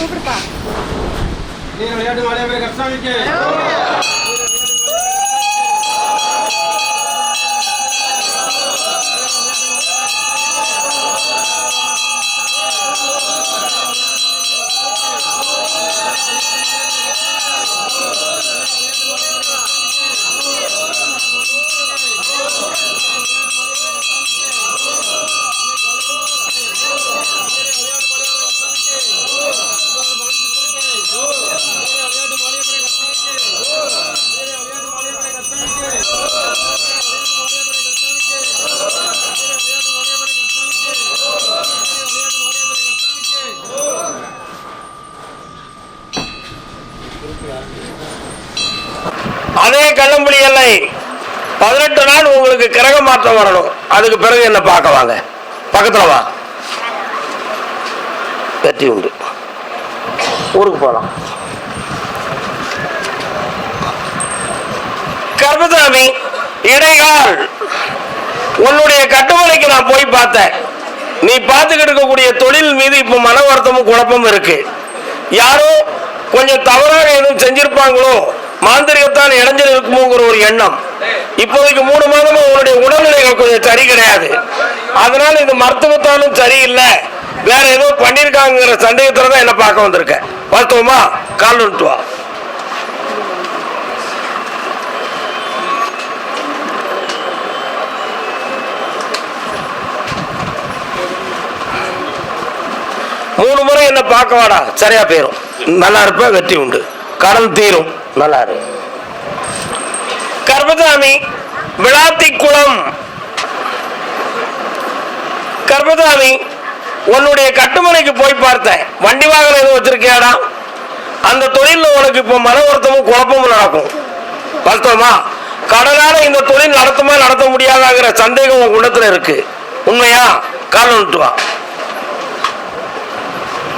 கூப்பிடுப்பா நீ விளையாட்டு மாலையா போய் அதே கள்ளம்புலி எல்லை. பதினெட்டு நாள் உங்களுக்கு கிரக மாற்றம் வரணும். அதுக்கு பிறகு என்ன பார்க்க வாங்க? பக்கத்தில் வா. வெற்றி உண்டு. ஊருக்கு போகலாம் கர்மசாமி இடைகால். உன்னுடைய கட்டுமலைக்கு நான் போய் பார்த்தேன். நீ பார்த்துக்கிட்டு இருக்கக்கூடிய தொழில் மீது இப்போ மன வருத்தமும் குழப்பமும் இருக்கு. யாரோ கொஞ்சம் தவறாக எதுவும் செஞ்சிருப்பாங்களோ மாந்திரிகத்தான் இடைஞ்சல் இருக்குமோங்கிற ஒரு எண்ணம். இப்போதைக்கு மூணு மாதமா உன்னுடைய உடல்நிலைகள் கொஞ்சம் சரி கிடையாது. அதனால இது மருத்துவத்தாலும் சரியில்லை. வேற ஏதோ பண்ணிருக்காங்கிற சந்தேகத்துல தான் என்ன பார்க்க வந்திருக்கேன் மருத்துவமா? கால் விட்டு வா. மூணு முறை என்ன பார்க்க வாடா. சரியா போயிரும். நல்லா இருப்ப வெற்றி உண்டு. கடன் தீரும். நல்லா இரு விளாத்தி குளம். கர்பதாமி உன்னுடைய கட்டுமனைக்கு போய் பார்த்தேன். வண்டி வாகனம் எதுவும் வச்சிருக்கியாடா? அந்த தொழிலில் உனக்கு இப்போ மன வருத்தமும் குழப்பமும் நடக்கும். வருத்தமா கடனால இந்த தொழில் நடத்துமா நடத்த முடியாதாங்கிற சந்தேகம் உன் குணத்துல இருக்கு. உண்மையா? காரணம் வா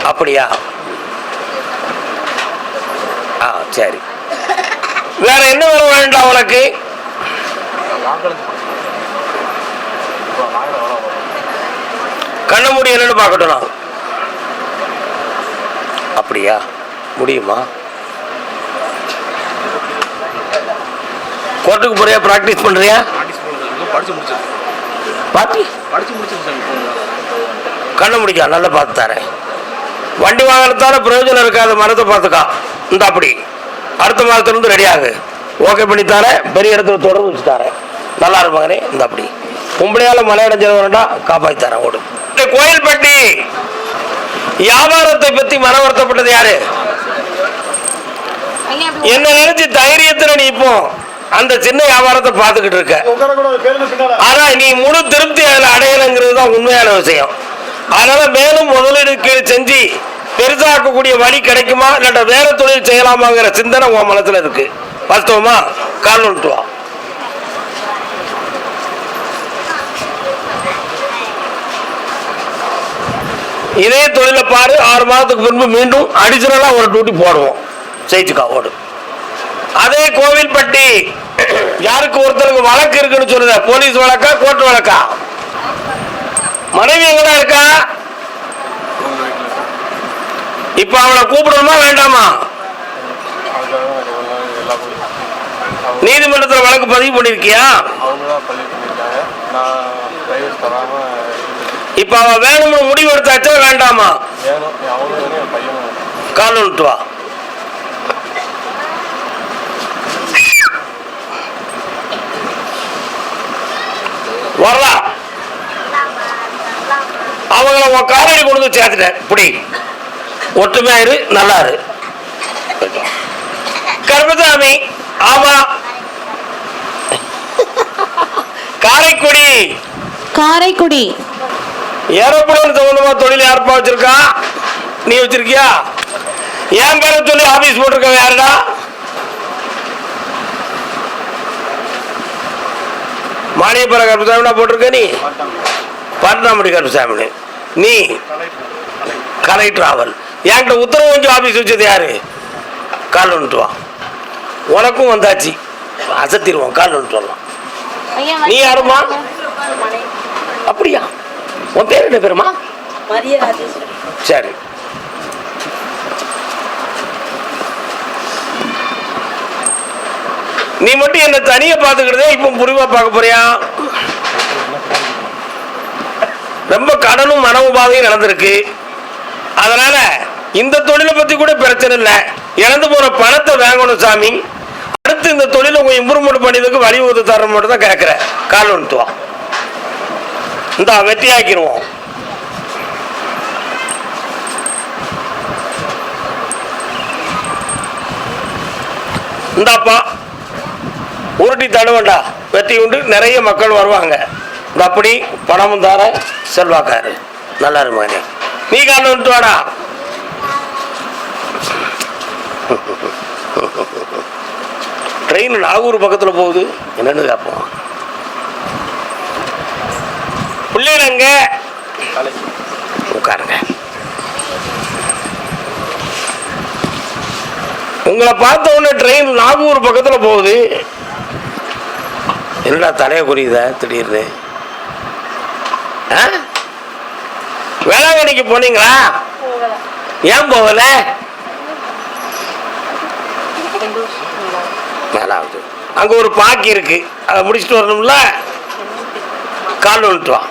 அப்படியா? சரி. வேற என்ன வர வேண்டாம் உனக்கு? கண்ண மூடி என்னன்னு பார்க்கட்டும் நான். அப்படியா? முடியுமா? கோர்ட்டுக்கு போறியா? பிராக்டிஸ் பண்றியா? படிச்சு கண்ண முடிக்கா நல்லா பார்த்து தரேன். வண்டி வாங்கினதால பிரயோஜனம் இருக்காது மரத்தை பார்த்துக்கா. இந்த அப்படி. அடுத்த மாதத்துல இருந்து ரெடி ஆகு. ஓகே பண்ணி தரேன் பெரிய இடத்துல தொடர்பு வச்சு தரேன் நல்லா இருப்பாங்கனே இந்த அப்படி. பொம்பளையால மலை அடைஞ்சது வேண்டாம் காப்பாற்றி தரேன் ஓடு. இந்த கோயில்பட்டி வியாபாரத்தை பத்தி மன வருத்தப்பட்டது யாரு என்ன நினைச்சு தைரியத்துல நீ இப்போ அந்த சின்ன வியாபாரத்தை பார்த்துக்கிட்டு இருக்க. ஆனா நீ முழு திருப்தி அதுல அடையலைங்கிறது தான் உண்மையான விஷயம். அதனால மேலும் முதலீடு செஞ்சு பெரிதாக்கக்கூடிய வழி கிடைக்குமா? இல்லாட்ட வேற தொழில் செய்யலாமாங்கிற சிந்தனை உன் மனசுல இருக்கு. வாஸ்தவமா கால் வா. இதே தொழிலை பாரு ஆறு மாதத்துக்கு பின்பு மீண்டும் அடிஷனலா ஒரு டியூட்டி போடுவோம். ஜெயிச்சுக்கா ஓடு. அதே கோவில்பட்டி யாருக்கு ஒருத்தருக்கு வழக்கு இருக்குன்னு சொல்லுத போலீஸ் வழக்கா கோர்ட் வழக்கா? மனைவி எங்கடா இருக்கா? இப்ப அவனை கூப்பிடணுமா வேண்டாமா? நீதிமன்றத்தில் வழக்கு பதிவு பண்ணிருக்கியா? நான் இப்ப அவன் வேணும்னு முடிவு எடுத்தாச்சா வேண்டாமா? கால் விட்டு வா. வரலா. அவங்கள உன் காலடி கொண்டு வந்து சேர்த்துட்டேன். இப்படி ஒற்றுமையா இரு நல்லா இரு. கர்மசாமி ஆமா. காரைக்குடி. காரைக்குடி. ஏரோப்ளேன் சம்பந்தமா தொழில் யாருப்பா வச்சிருக்கா? நீ வச்சிருக்கியா? என் பேரை சொல்லி ஆபீஸ் போட்டிருக்க யாருடா மானியப்பர கருப்பசாமிடா போட்டிருக்க நீ? பட்னாமடி கருப்பசாமி நீ? கலை டிராவல் என்கிட்ட உத்தரவு கொஞ்சம் ஆஃபீஸ் வச்சது யாரு? கால் வந்துட்டுவான் உனக்கும் வந்தாச்சு. அசத்திடுவான் கால் வந்துட்டு வரலாம். நீ யாருமா அப்படியா? உன் பேர் என்ன பேருமா? சரி. நீ மட்டும் என்ன தனியா பாத்துக்கிறதே இப்ப புரிவா பார்க்க போறியா? ரொம்ப கடனும் மன பாதையும் நடந்திருக்கு. அதனால இந்த தொழிலை பத்தி கூட பிரச்சனை இல்லை. இழந்து போகிற பணத்தை வாங்கணும் சாமி. அடுத்து இந்த தொழிலை உங்கள் இம்ப்ரூவ்மெண்ட் பண்ணியதுக்கு வழிவகுத்து தர மட்டும் தான் கேட்குற கால் ஒன்றுவா இந்த வெற்றியாக்கிடுவோம் இந்தாப்பா. உருட்டி தடுவண்டா வெற்றி உண்டு. நிறைய மக்கள் வருவாங்க. இந்த அப்படி பணமும் தார செல்வாக்காரு. நல்லா இருமாங்க நீ கால வந்துட்டு வாடா. ட்ரெயின் நாகூர் பக்கத்தில் போகுது. என்னன்னு கேட்போம் பிள்ளைங்க உட்காருங்க. உங்களை பார்த்த உடனே ட்ரெயின் நாகூர் பக்கத்தில் போகுது. என்னடா தலையை குறியுத திடீர்னு? வேளாங்கண்ணிக்கு போனீங்களா? ஏன் போகல? அங்க ஒரு பாக்கி இருக்கு. அதை முடிச்சுட்டு வரணும்ல? கால் வந்துட்டு வா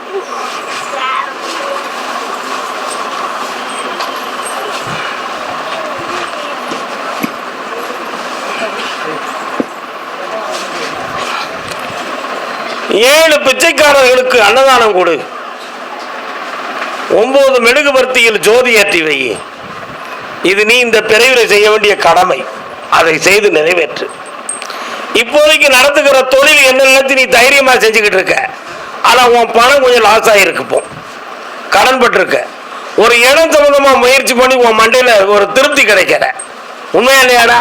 ஏழு பிச்சைக்காரர்களுக்கு அன்னதானம் கொடு. ஒன்பது மெழுகுவர்த்தியில் ஜோதி ஏற்றி வை. இது நீ இந்த பிறவில செய்ய வேண்டிய கடமை. அதை செய்து நிறைவேற்று. இப்போதைக்கு நடத்துகிற தொழில் என்ன நீ தைரியமாக செஞ்சுக்கிட்டு இருக்க? ஆனால் உன் பணம் கொஞ்சம் லாஸ் ஆகிருக்கு இப்போ கடன் ஒரு இடம் சம்பந்தமா முயற்சி பண்ணி உன் மண்டையில் ஒரு திருப்தி கிடைக்கிற உண்மையா இல்லையாடா?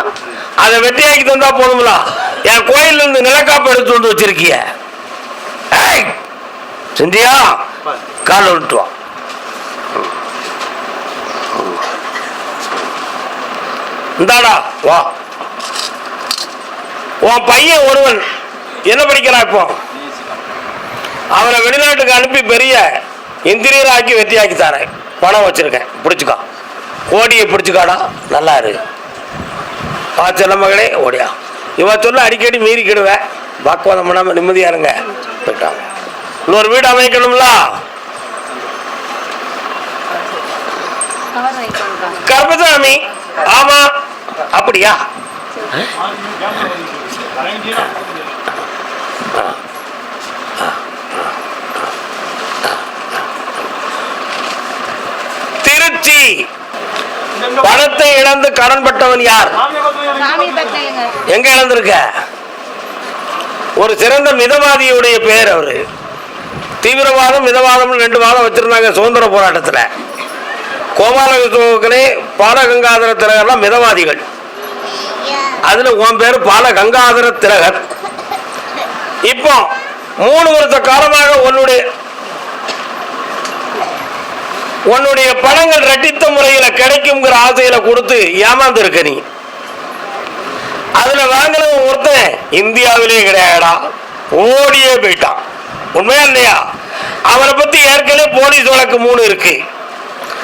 அதை வெட்டியாக்கி தந்தா போதுங்களா என் கோயில்ல இருந்து நிலக்காப்பு எடுத்து வந்து வச்சிருக்கிய. செஞ்சியா கால் விட்டுவான் இந்தாடா வா. உன் பையன் ஒருவன். என்ன படிக்கிறான் இப்போ? அவனை வெளிநாட்டுக்கு அனுப்பி பெரிய இன்ஜினியர் ஆக்கி வெற்றியாக்கி தரேன். பணம் வச்சிருக்கேன். பிடிச்சிக்கா. கோடியை பிடிச்சிக்காடா. நல்லா இரு. வா செல்ல மகளே ஓடியா. இவன் சொல்ல அடிக்கடி மீறிக்கிடுவேன் வாக்குவாதம் பண்ணாமல் நிம்மதியாக இருங்க. போயிட்டான். இன்னொரு வீடு அமைக்கணும்ல? கருப்பசாமி ஆமா. அப்படியா? திருச்சி. பணத்தை இழந்து கடன் பட்டவன் யார்? எங்க இழந்திருக்க? ஒரு சிறந்த மிதவாதியுடைய பெயர் அவரு. தீவிரவாதம் மிதவாதம் ரெண்டு வாதம் வச்சிருந்தாங்க சுதந்திர போராட்டத்துல. கோபாலகிருஷ்ணே பாலகங்காதர திலகர்லாம் மிதவாதிகள். அதுல உன் பேர் பால கங்காதர திலகர். இப்போ மூணு வருஷ காலமாக உன்னுடைய உன்னுடைய பணங்கள் ரெட்டித்த முறையில கிடைக்குங்கிற ஆசையில கொடுத்து ஏமாந்து இருக்க நீ. அதுல வாங்கினவன் ஒருத்தன் இந்தியாவிலே கிடையாடா ஓடியே போயிட்டான். உண்மையா இல்லையா? அவனை பத்தி ஏற்கனவே போலீஸ் வழக்கு மூணு இருக்கு.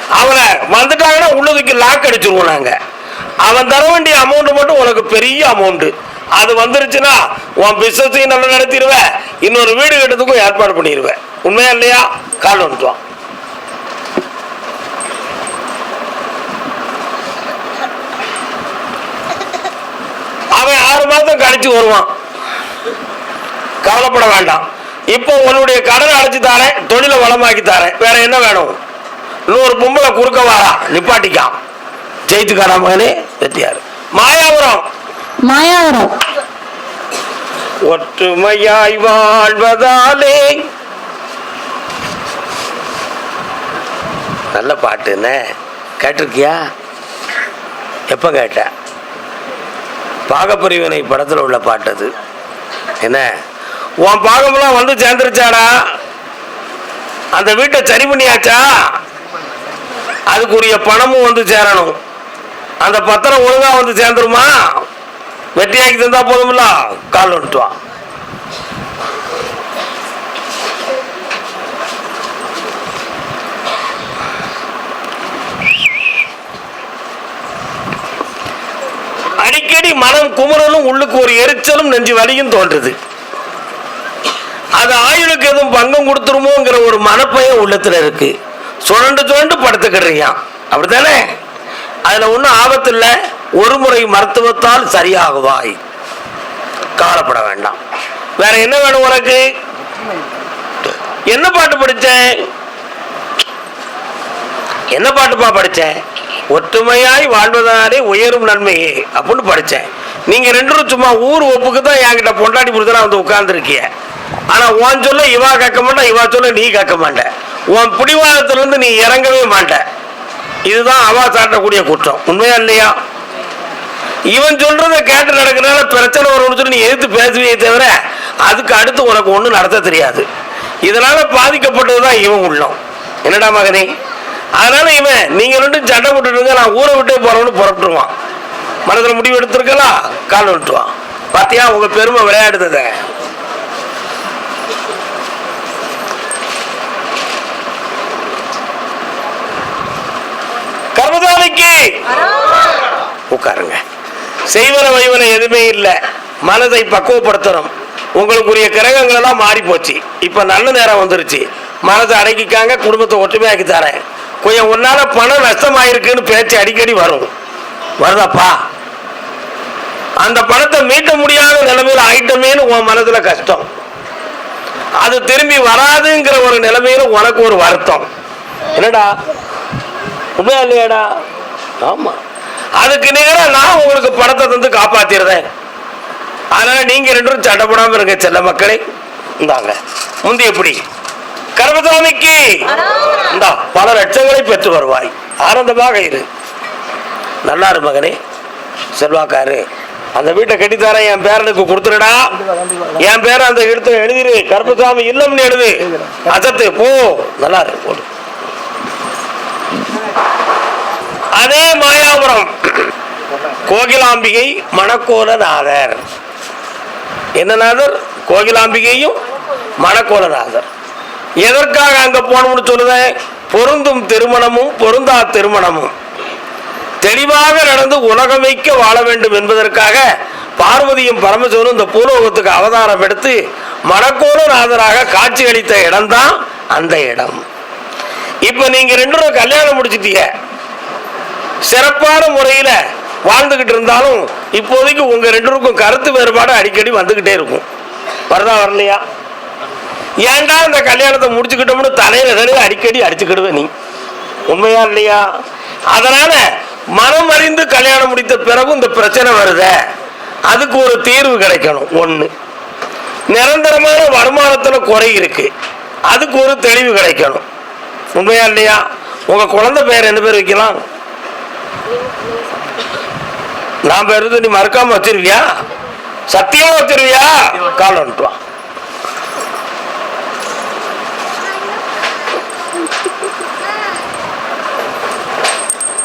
அவனை வந்துட்டாங்கன்னா உள்ளதுக்கு லாக் அடிச்சிருவோம் நாங்கள் அவன் தர வேண்டிய அமௌண்ட் மட்டும் உனக்கு பெரிய அமௌண்ட் அது வந்துருச்சுன்னா உன் பிசினஸையும் நல்லா நடத்திடுவேன் இன்னொரு வீடு கட்டுறதுக்கும் ஏற்பாடு பண்ணிடுவேன் உண்மையா இல்லையா? கால் வந்துட்டுவான் அவன் ஆறு மாதம் கழிச்சு வருவான். கவலைப்பட வேண்டாம். இப்போ உன்னுடைய கடனை அடைச்சு தாரேன் தொழிலை வளமாக்கி தாரேன். வேற என்ன வேணும்? இன்னொரு பொம்பளை குறுக்க வாரா நிப்பாட்டிக்கான். ஜெயித்துக்காரா மகனே? வெத்தியாரு மாயாபுரம் மாயாவரம். ஒற்றுமையாய் வாழ்வதாலே. நல்ல பாட்டு என்ன? கேட்டிருக்கியா? எப்போ கேட்ட? பாகப்பிரிவினை படத்தில் உள்ள பாட்டு அது. என்ன? உன் பாகமெல்லாம் வந்து சேர்ந்துருச்சாடா? அந்த வீட்டை சரி பண்ணியாச்சா? அதுக்குரிய பணமும் வந்து சேரணும். அந்த பத்திரம் ஒழுங்கா வந்து சேர்ந்துருமா? வெட்டியாக்கி தந்தா போதும்ல கால் விட்டு அடிக்கடி மனம் குமுறலும் உள்ளுக்கு ஒரு எரிச்சலும் நெஞ்சு வலியும் தோன்றுது. அது ஆயுளுக்கு எதுவும் பங்கம் கொடுத்துருமோங்கிற ஒரு மனப்பையன் உள்ளத்துல இருக்கு. சுரண்டு சுரண்டு படுத்துக்கிடுறியான் அப்படித்தானே? அதுல ஒன்றும் ஆபத்து இல்லை. ஒரு முறை மருத்துவத்தால் சரியாகுவாய். கவலைப்பட வேண்டாம். வேற என்ன வேணும் உனக்கு? என்ன பாட்டு படிச்சேன் என்ன பாட்டுப்பா படிச்சேன் ஒற்றுமையாய் வாழ்வதனாலே உயரும் நன்மையே அப்படின்னு படிச்சேன். நீங்க ரெண்டும் சும்மா ஊர் ஒப்புக்கு தான் என்கிட்ட பொண்டாடி புரிதலா வந்து உட்கார்ந்துருக்கிய. ஆனா உன் சொல்ல இவா கேட்க மாட்டா இவா சொல்ல நீ கேட்க மாட்ட. உன் பிடிவாதத்துல இருந்து நீ இறங்கவே மாட்டேன் இதுதான் அவா சாட்டக்கூடிய குற்றம். உண்மையா இல்லையா? இவன் சொல்றதை கேட்டு நடக்கிறனால பிரச்சனை வரும்னு சொல்லி நீ எதிர்த்து பேசுவியே தவிர அதுக்கு அடுத்து உனக்கு ஒன்றும் நடத்த தெரியாது. இதனால பாதிக்கப்பட்டதுதான் இவன் உள்ளம். என்னடா மகனே? அதனால இவன் நீங்க ரெண்டும் சண்டை போட்டுருங்க நான் ஊரை விட்டே போறவனு புறப்பட்டுருவான். மனதில் முடிவு எடுத்திருக்கலாம் கால் விட்டுருவான். பார்த்தியா உங்க பெருமை விளையாடுததை? கர்மசாலைக்கு உட்காருங்க. செய்வன வைவன எதுவுமே இல்லை. மனதை பக்குவப்படுத்தணும். உங்களுக்குரிய கிரகங்கள் எல்லாம் மாறி போச்சு இப்ப நல்ல நேரம் வந்துருச்சு. மனதை அடக்கிக்காங்க குடும்பத்தை ஒற்றுமையாக்கி தரேன். கொஞ்சம் உன்னால பணம் நஷ்டமாயிருக்குன்னு பேச்சு அடிக்கடி வரும். வருதாப்பா? அந்த பணத்தை மீட்ட முடியாத நிலைமையில் ஆயிட்டமேனு உன் மனதுல கஷ்டம். அது திரும்பி வராதுங்கிற ஒரு நிலைமையில உனக்கு ஒரு வருத்தம். என்னடா? உண்மையா இல்லையாடா? ஆமா. அதுக்கு நிகரா நான் உங்களுக்கு பணத்தை தந்து காப்பாத்திடுறேன். அதனால நீங்க ரெண்டு பேரும் சட்டப்படாம இருங்க செல்ல மக்களே. இந்தாங்க. முந்தி எப்படி? கர்மசாமிக்கு. இந்தா பல லட்சங்களை பெற்று வருவாய். ஆனந்தமாக இரு. நல்லாரு மகனே. செல்வாக்காரு அந்த வீட்டை கட்டித்தார என் பேரனுக்கு கொடுத்துருடா. என் பேரை அந்த இடத்துல எழுதிரு. கருப்பசாமி இல்லம்னு எழுது. அசத்து போ. நல்லா இருக்கு போடு. அதே மாயாபுரம். கோகிலாம்பிகை மணக்கோலநாதர். என்ன நாதர்? கோகிலாம்பிகையும் மணக்கோலநாதர். எதற்காக அங்க போனோம்னு சொல்லுவேன் பொருந்தும் திருமணமும் பொருந்தா திருமணமும். தெளிவாக நடந்து உலகமைக்க வாழ வேண்டும் என்பதற்காக பார்வதியும் பரமசிவனும் இந்த பூலோகத்துக்கு அவதாரம் எடுத்து மணக்கோலநாதராக காட்சி அளித்த இடம்தான் அந்த இடம். இப்ப நீங்க ரெண்டு பேரும் கல்யாணம் முடிச்சிட்டீங்க. சிறப்பான முறையில வாழ்ந்துகிட்டு இருந்தாலும் இப்போதைக்கு உங்க ரெண்டு பேருக்கும் கருத்து வேறுபாடு அடிக்கடி வந்துகிட்டே இருக்கும். வருதா வரலையா? ஏன்டா இந்த கல்யாணத்தை முடிச்சுக்கிட்டோம்னு தலையில தலையில அடிக்கடி அடிச்சுக்கிடுவ நீ. உண்மையா இல்லையா? அதனால மனம் அறிந்து கல்யாணம் முடித்த பிறகு இந்த பிரச்சனை வருத. அதுக்கு ஒரு தீர்வு கிடைக்கணும். ஒன்று நிரந்தரமான வருமானத்தில் குறை இருக்கு. அதுக்கு ஒரு தெளிவு கிடைக்கணும். உண்மையா இல்லையா? உங்க குழந்தை பேர் என்ன பேர் வைக்கலாம்? நான் பேர் நீ மறக்காம வச்சிருவியா? சத்தியமா வச்சிருவியா? கால் வந்துட்டு வா.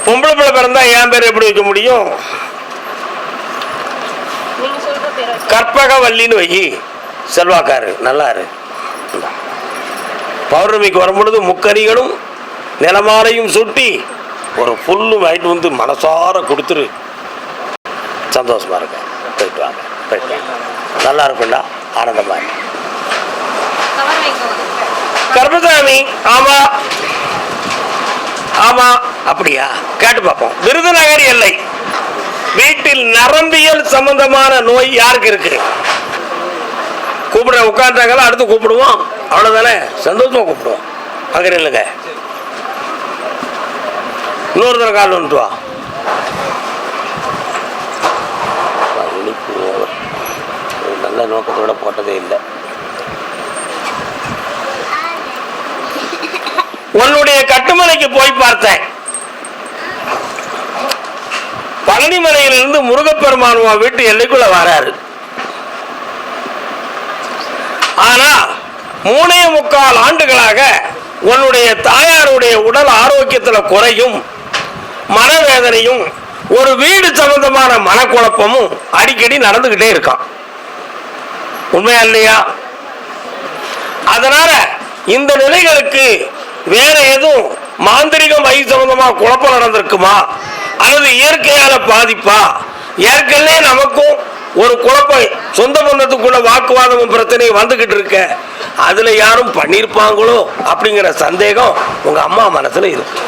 பொம்பளை பிள்ளை பிறந்தா என் பேர் எப்படி வைக்க முடியும்? நீங்க சொல்ற கற்பகவல்லின்னு வை. செல்வாக்காரு நல்லாரு. பௌர்ணமிக்கு வரும்பொழுது முக்கரிகளும் நிலமாலையும் சுட்டி ஒரு புல்லு வாங்கிட்டு வந்து மனசார கொடுத்துரு. சந்தோஷமா இருக்க போயிட்டு வாங்க. போயிட்டு வாங்க. நல்லா இருக்கும்டா. ஆனந்தமா இருக்கு கர்மசாமி ஆமா. ஆமா. அப்படியா? கேட்டு பார்ப்போம். விருதுநகர் எல்லை. வீட்டில் நரம்பியல் சம்பந்தமான நோய் யாருக்கு இருக்கு? கூப்பிட உட்காந்துட்டாங்களா அடுத்து கூப்பிடுவோம். அவ்வளோதானே சந்தோஷமாக கூப்பிடுவோம். அங்கே இல்லைங்க. இன்னொரு தடவை கால் வந்துட்டு வா. நல்ல நோக்கத்தோட போட்டதே இல்லை. உன்னுடைய கட்டுமலைக்கு போய் பார்த்தேன். பழனிமலையிலிருந்து முருகப்பெருமானுவா உன் வீட்டு எல்லைக்குள்ள வராரு. ஆனா மூணே முக்கால் ஆண்டுகளாக உன்னுடைய தாயாருடைய உடல் ஆரோக்கியத்தில் குறையும் மனவேதனையும் ஒரு வீடு சம்பந்தமான மனக்குழப்பமும் அடிக்கடி நடந்துகிட்டே இருக்கான். உண்மையா இல்லையா? அதனால இந்த நிலைகளுக்கு வேற எதுவும் மாந்திரிகம் வை சம்பந்தமா குழப்பம் நடந்திருக்குமா? அல்லது இயற்கையால பாதிப்பா? ஏற்கனவே நமக்கும் ஒரு குழப்பம் சொந்த பந்தத்துக்குள்ள வாக்குவாதமும் பிரச்சனையும் வந்துகிட்டு இருக்க. அதுல யாரும் பண்ணியிருப்பாங்களோ அப்படிங்கிற சந்தேகம் உங்க அம்மா மனசுல இருக்கு.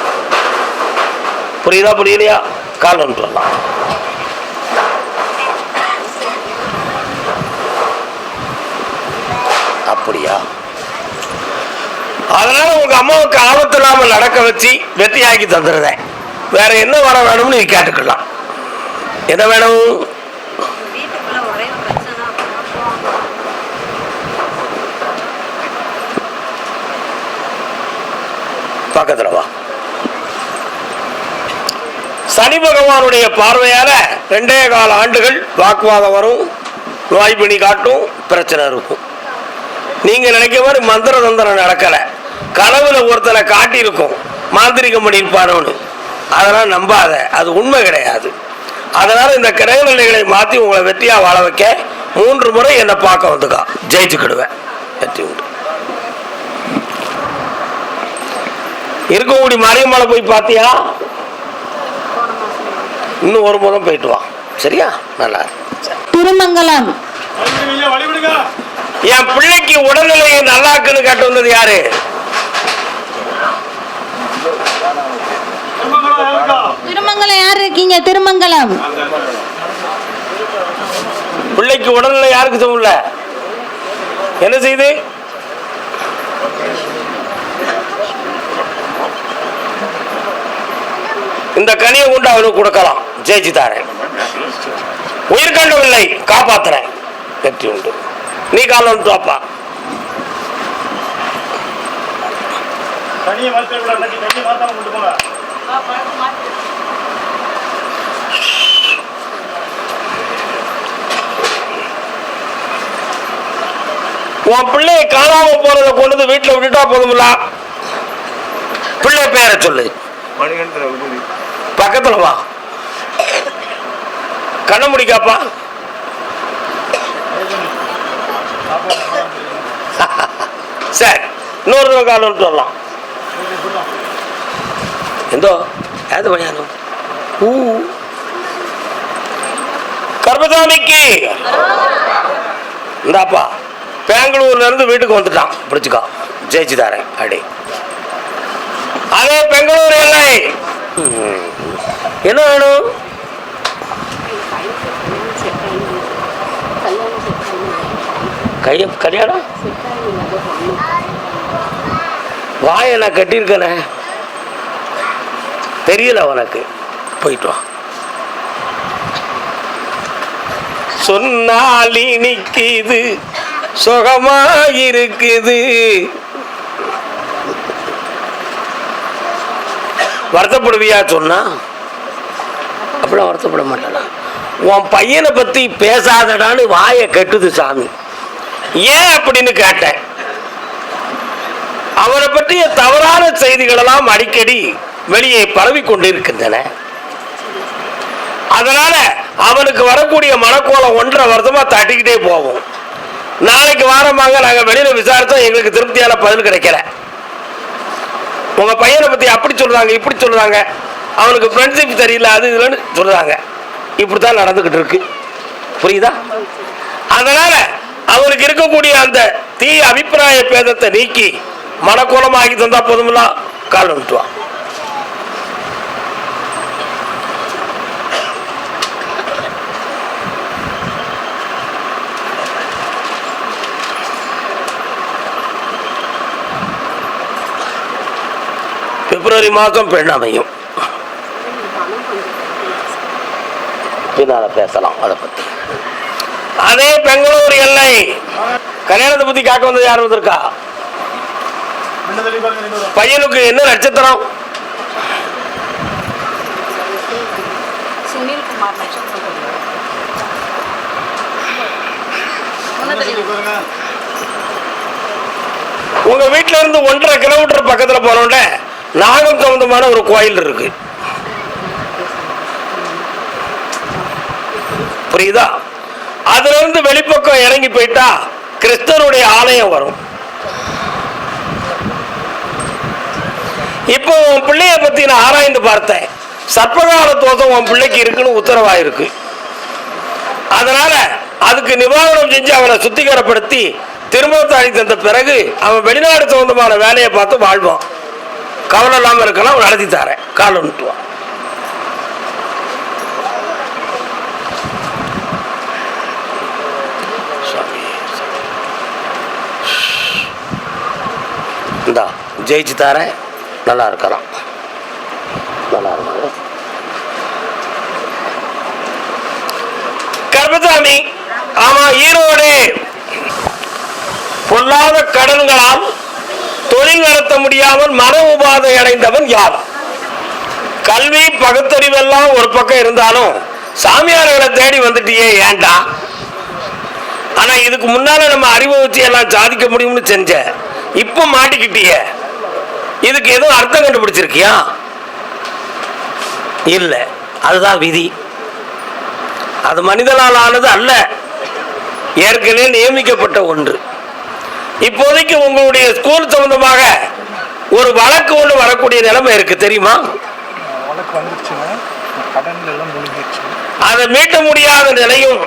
புரியுதா புரியலையா? காலம் சொல்லலாம் அப்படியா? அதனால உங்க அம்மாவுக்கு ஆபத்து இல்லாம நடக்க வச்சு வெற்றியாக்கி தந்துடுறேன் வேற என்ன வர வேணும்னு நீ கேட்டுக்கலாம். என்ன வேணும் வீட்டுக்குள்ள ஒரே பிரச்சனை குழப்பம். பக்கத்தில் வா. சனி பகவானுடைய பார்வையால ரெண்டே கால ஆண்டுகள் வாக்குவாதம் வரும் நோய் பிணி காட்டும் பிரச்சனை இருக்கும். நீங்க நினைக்க மாதிரி மந்திர தந்திரம் நடக்கல. கனவுல ஒருத்தரை காட்டியிருக்கும் மாந்திரிகம் பண்ணியிருப்பானோன்னு அதெல்லாம் நம்பாத அது உண்மை கிடையாது. அதனால இந்த கிரக நிலைகளை மாத்தி உங்களை வெற்றியா வாழ வைக்க மூன்று முறை என்னை பார்க்க வந்துக்கா. ஜெயிச்சுக்கிடுவேன். வெற்றி உண்டு. இருக்கக்கூடிய மாரியம்மலை போய் பார்த்தியா இன்னும் ஒரு முறை போயிட்டு வா. சரியா? நல்லா. திருமங்கலம். என் பிள்ளைக்கு உடல்நிலையை நல்லாக்குன்னு கேட்டு வந்தது யாரு? திருமங்கலம் யார் இருக்கீங்க? திருமங்கலம். பிள்ளைக்கு உடல்நிலை யாருக்கு சொல்லல என்ன செய்யுது இந்த கனியை கொண்டு அவனுக்கு கொடுக்கலாம். ஜெயிச்சு தாரேன் உயிர்கண்டவில்லை காப்பாத்துறேன். வெற்றி உண்டு. நீ காலம் போங்க. உன் பிள்ளைய காணாம போறத கொண்டு வந்து வீட்டுல விட்டுட்டா போதுமில்ல? பிள்ளை பேரை சொல்லு. மணிகண்ட பக்கத்தில் வா. கண்ண முடிக்காப்பா. சரி இன்னொரு தடவை கால் விட்டு வரலாம். எந்தோ ஏது பணியானோ ஊ. கர்மசாமிக்கு. இந்தாப்பா பெங்களூர்ல இருந்து வீட்டுக்கு வந்துட்டான். பிடிச்சுக்கோ ஜெயிச்சு தரேன் அடி. அதே பெங்களூர் எல்லை. ம். என்ன வேணும்? கைய கல்யாணம் வாயை நான் கட்டியிருக்கேனே. தெரியல உனக்கு போயிட்டு வா. சொன்னால் இனிக்குது சுகமாயிருக்குது. வருத்தப்படுவியா சொன்னா? அப்படிலாம் வருத்தப்பட மாட்டானா. உன் பையனை பத்தி பேசாதடான்னு வாயை கெட்டுது சாமி. ஏன் அப்படின்னு கேட்டேன். அவரை பற்றிய தவறான செய்திகளெல்லாம் அடிக்கடி வெளியே பரவி கொண்டிருக்கின்றன அதனால அவனுக்கு வரக்கூடிய மனக்கோலம் ஒன்றரை வருஷமா தட்டிக்கிட்டே போவோம் நாளைக்கு வாரமாக நாங்கள் வெளியில விசாரித்தோம் எங்களுக்கு திருப்தியான பதில் கிடைக்கல. உங்க பையனை பத்தி அப்படி சொல்றாங்க இப்படி சொல்றாங்க. அவனுக்கு ஃப்ரெண்ட்ஷிப் தெரியல அது இதுலன்னு சொல்றாங்க. இப்படித்தான் நடந்துகிட்டு இருக்கு. புரியுதா? அதனால அவருக்கு இருக்கக்கூடிய அந்த தீய அபிப்பிராய பேதத்தை நீக்கி மனக்கோலமாகி தந்தா போதுமெல்லாம் கால் விட்டுவான் பிப்ரவரி மாதம் பெண் அமையும் பின்னால பேசலாம் அதை பத்தி. அதே பெங்களூர் எல்லை. கல்யாணத்தை பத்தி கேட்க வந்தது யார் வந்திருக்கா? பையனுக்கு என்ன நட்சத்திரம்? உங்க வீட்ல இருந்து ஒன்றரை கிலோமீட்டர் பக்கத்துல போனோட நாகம் சம்பந்தமான ஒரு கோயில் இருக்கு. புரியுதா? அதுல இருந்து வெளிப்பக்கம் இறங்கி போயிட்டா கிறிஸ்தவருடைய ஆலயம் வரும். இப்போ உன் பிள்ளைய பத்தி நான் ஆராய்ந்து பார்த்தேன். சர்ப்பகால தோசம் உன் பிள்ளைக்கு இருக்குன்னு உத்தரவாயிருக்கு. அதனால அதுக்கு நிவாரணம் செஞ்சு அவனை சுத்திகரப்படுத்தி திருமணத்தை அழைத்து தந்த பிறகு அவன் வெளிநாடு சம்பந்தமான வேலையை பார்த்து வாழ்வான். கவலை இல்லாமல் இருக்கலாம் நடத்தி தரேன். காலம் விட்டுவான் இந்தா ஜெயிச்சு தரேன். நல்லா இருக்கலாம். நல்லா இருக்கு கர்மசாமி ஆமா ஈரோடு. பொல்லாத கடன்களால் தொழில் நடத்த முடியாமல் மன உபாதை அடைந்தவன் யார்? கல்வி பகுத்தறிவெல்லாம் ஒரு பக்கம் இருந்தாலும் சாமியார்களை தேடி வந்துட்டியே ஏன்டா? ஆனா இதுக்கு முன்னால நம்ம அறிவை வச்சு எல்லாம் சாதிக்க முடியும்னு செஞ்ச இப்ப மாட்டிக்கிட்டியே. இதுக்கு எதுவும் அர்த்தம் கண்டுபிடிச்சிருக்கியா? இல்ல அதுதான் விதி. அது மனிதனால் ஆனது அல்ல ஏற்கனவே நியமிக்கப்பட்ட ஒன்று. இப்போதைக்கு உங்களுடைய ஸ்கூல் சம்பந்தமாக ஒரு வழக்கு ஒன்று வரக்கூடிய நிலைமை இருக்கு தெரியுமா? அதை மீட்ட முடியாத நிலையும்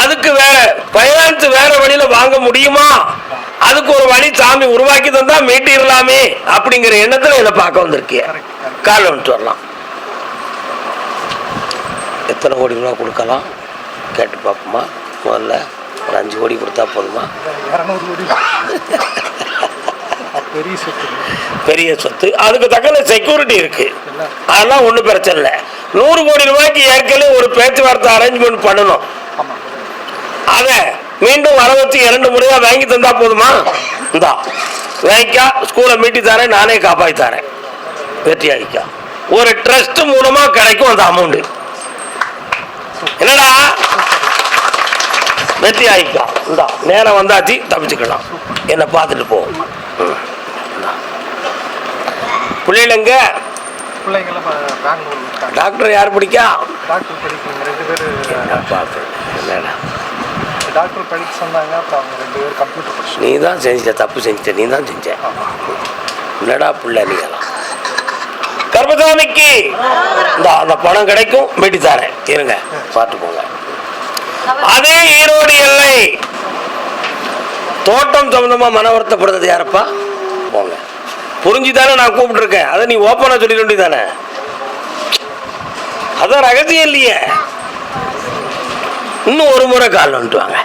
அதுக்கு வேற பைனான்ஸ் வேற வழியில வாங்க முடியுமா? அதுக்கு ஒரு வழி சாமி உருவாக்கி தந்தா மீட்டிடலாமே அப்படிங்கிற எண்ணத்துல இதை பார்க்க வந்திருக்கிய. கால் வந்துட்டு வரலாம். எத்தனை கோடி ரூபா கொடுக்கலாம். கேட்டு பார்ப்போமா. முதல்ல ஒரு அஞ்சு கோடி கொடுத்தா போதுமா? பெரிய சொத்து. பெரிய சொத்து. அதுக்கு தக்கன செக்யூரிட்டி இருக்கு. அதெல்லாம் ஒன்றும் பிரச்சனை இல்லை. நூறு கோடி ரூபாய்க்கு ஏற்கனவே ஒரு பேச்சுவார்த்தை அரேஞ்ச்மெண்ட் பண்ணணும். அதை மீண்டும் வர வச்சு இரண்டு முறையா வாங்கி தந்தா போதுமா? இந்தா வாங்கிக்கா ஸ்கூலை மீட்டி தரேன் நானே காப்பாற்றி தரேன். வெற்றி அளிக்கா ஒரு ட்ரஸ்ட் மூலமா கிடைக்கும் அந்த அமௌண்ட் என்னடா? வெற்றி ஆகிக்கா இந்தா நேரம் வந்தாச்சு தப்பிச்சுக்கலாம். என்னை பார்த்துட்டு போ. ம். இந்தா. பிள்ளைகள் எங்க? பிள்ளைங்களாம் பெங்களூர் இருக்காங்க டாக்டர் யார் பிடிக்கா? டாக்டர் படிக்கணும் ரெண்டு பேர். என்ன பார்த்து என்னடா? டாக்டர் படிக்க சொன்னாங்க அப்புறம் அவங்க ரெண்டு பேர் கம்ப்யூட்டர் படிச்சு. நீ தான் செஞ்ச தப்பு செஞ்சிட்ட நீ தான் செஞ்ச என்னடா பிள்ளை நீங்களாம் கர்மசாமிக்கு இந்த அந்த பணம் கிடைக்கும் மீட்டி தரேன். இருங்க பார்த்து போங்க. அதே ஈரோடு எல்லை. தோட்டம் சம்பந்தமா மன வருத்தப்படுறது யாரப்பா? போங்க. புரிஞ்சுதானே நான் கூப்பிட்டுருக்கேன். அதை நீ ஓப்பனா சொல்லிட வேண்டியதானே அதான் ரகசியம் இல்லையே. இன்னும் ஒரு முறை கால் வந்துட்டு வாங்க.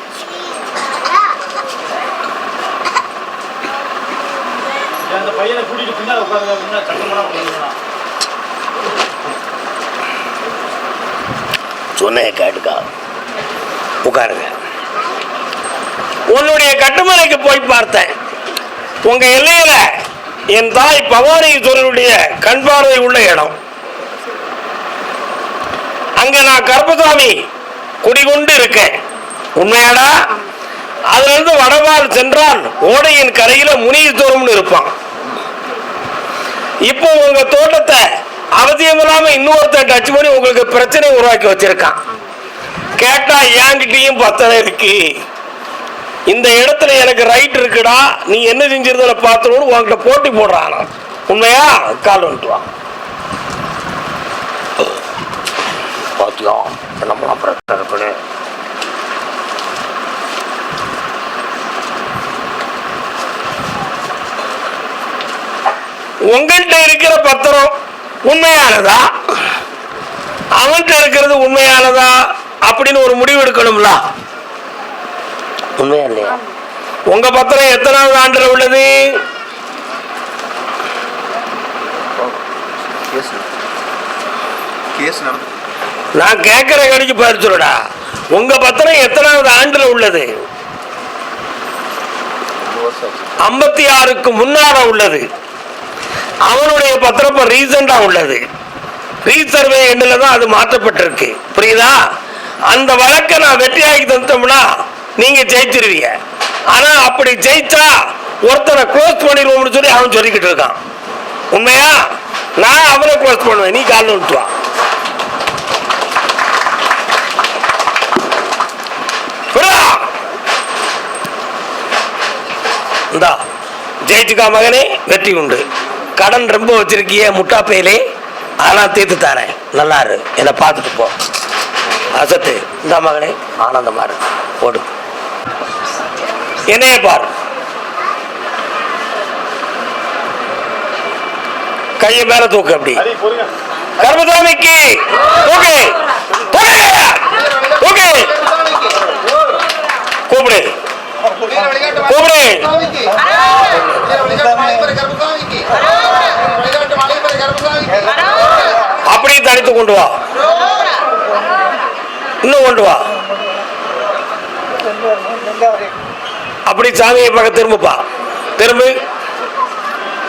அந்த பையனை கூட்டிட்டு பின்னால உட்காருங்க முன்னாடி சட்டம் பண்ணாம பண்ணுங்களா சொன்னேன் கேட்டுக்கா. உட்காருங்க. உன்னுடைய கட்டுமலைக்கு போய் பார்த்தேன். உங்க எல்லையில என் தாய் பவானீஸ்வரருடைய கண் பார்வை உள்ள இடம். அங்க நான் கருப்பசாமி குடிகொண்டு இருக்கேன் உண்மையாடா? அதுல இருந்து வடவால் சென்றால் ஓடையின் கரையில முனீஸ்வரம்னு இருப்பான். இப்போ உங்க தோட்டத்தை அவசியமில்லாம இன்னொருத்தன் டச் பண்ணி உங்களுக்கு பிரச்சனை உருவாக்கி வச்சிருக்கான். கேட்டா என்கிட்டயும் பத்தனை இருக்கு. இந்த இடத்துல எனக்கு ரைட் இருக்குடா. நீ என்ன செஞ்சிருந்தல பார்த்துருவோன்னு உன்கிட்ட போட்டி போடுறான். உண்மையா? கால் வந்துட்டு வா பாத்தியா? நம்ம பிரச்சனை இருக்குன்னு உங்கள்கிட்ட இருக்கிற பத்திரம் உண்மையானதா? அவன்கிட்ட இருக்கிறது உண்மையானதா? அப்படின்னு ஒரு முடிவு எடுக்கணும்ல? உண்மையா இல்லையா? உங்க பத்திரம் எத்தனாவது ஆண்டுல உள்ளது? கேஸ் கேஸ் நடந்து நான் கேட்குற கடிக்கு பாரு சொல்லுடா. உங்க பத்திரம் எத்தனாவது ஆண்டுல உள்ளது? ஐம்பத்தி ஆறுக்கு முன்னால உள்ளது. அவனுடைய பத்திரம் இப்போ ரீசெண்டா உள்ளது. ரீசர்வே எண்ணில் தான் அது மாற்றப்பட்டிருக்கு. புரியுதா? அந்த வழக்கை நான் வெற்றியாகி தந்தோம்னா நீங்க ஜெயிச்சிருவீங்க. ஆனா அப்படி ஜெயிச்சா ஒருத்தரை க்ளோஸ் பண்ணிடுவோம்னு சொல்லி அவன் சொல்லிக்கிட்டு இருக்கான். உண்மையா? நான் அவனை க்ளோஸ் பண்ணுவேன். நீ காலில் விட்டுவான் வா புரியுதா? இந்தா ஜெயிச்சுக்கா மகனே வெற்றி உண்டு. கடன் ரொம்ப வச்சிருக்கிய முட்டாப்பையிலே அதெல்லாம் தீர்த்து தரேன். நல்லா இரு என்னை பார்த்துட்டு போ. அசத்து இந்த மகனே ஆனந்தமா இருக்கு போடு என்னைய பார். கையை மேல தூக்கு அப்படி. கர்மசாமிக்கு தூக்கு. தூக்கு. கூப்பிடு கூப்பிடு. அப்படியே தனித்து கொண்டு வா. இன்னும் கொண்டு வா. அப்படி சாமியை பக்கம் திரும்பப்பா. திரும்பு.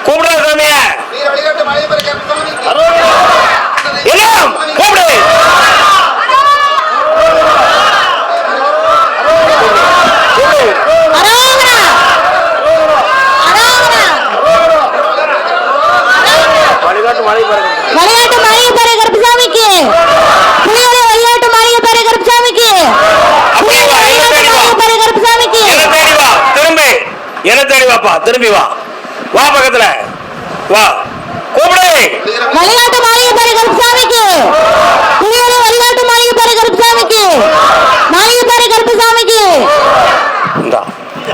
கூப்பிடுற சாமிய. எல்லாம் கூப்பிடு. அரோகரா அரோகரா வழிகாட்டு மலை பாருங்க விளையாட்டு மாளிகைப்பறை கருப்பசாமிக்கு புலியோட விளையாட்டு மாளிகைப்பறை கருப்பசாமிக்கு அப்படியே வா, என்ன தேடி வா. மாளிகைப்பறை கருப்பசாமிக்கு என்ன தேடி வா திரும்பி என்ன தேடி வாப்பா திரும்பி வா. வா பக்கத்துல. வா. கூப்பிடு. விளையாட்டு கருப்பசாமிக்கு. விளையாட்டு மாளிகைப்பறை கருப்பசாமிக்கு. மாளிகைப்பறை கருப்பசாமிக்கு. இந்தா.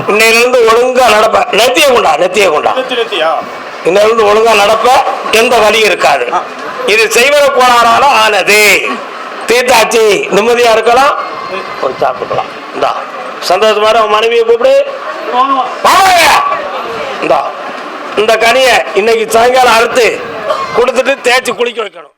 இன்னையிலிருந்து ஒழுங்கா நடப்ப. நெத்திய கொண்டா நெத்திய கொண்டா. இன்னிலிருந்து ஒழுங்கா நடப்ப. எந்த வழியும் இருக்காது. இது செய்வன கோளாறால ஆனது. தீர்த்தாச்சு நிம்மதியா இருக்கலாம். ஒரு சாப்பிட்டுக்கலாம். இந்தா. சந்தோஷமா மனைவியை கூப்பிடு. இந்த கனியை இன்னைக்கு சாயங்காலம் அறுத்து கொடுத்துட்டு தேய்ச்சி குளிக்க வைக்கணும்.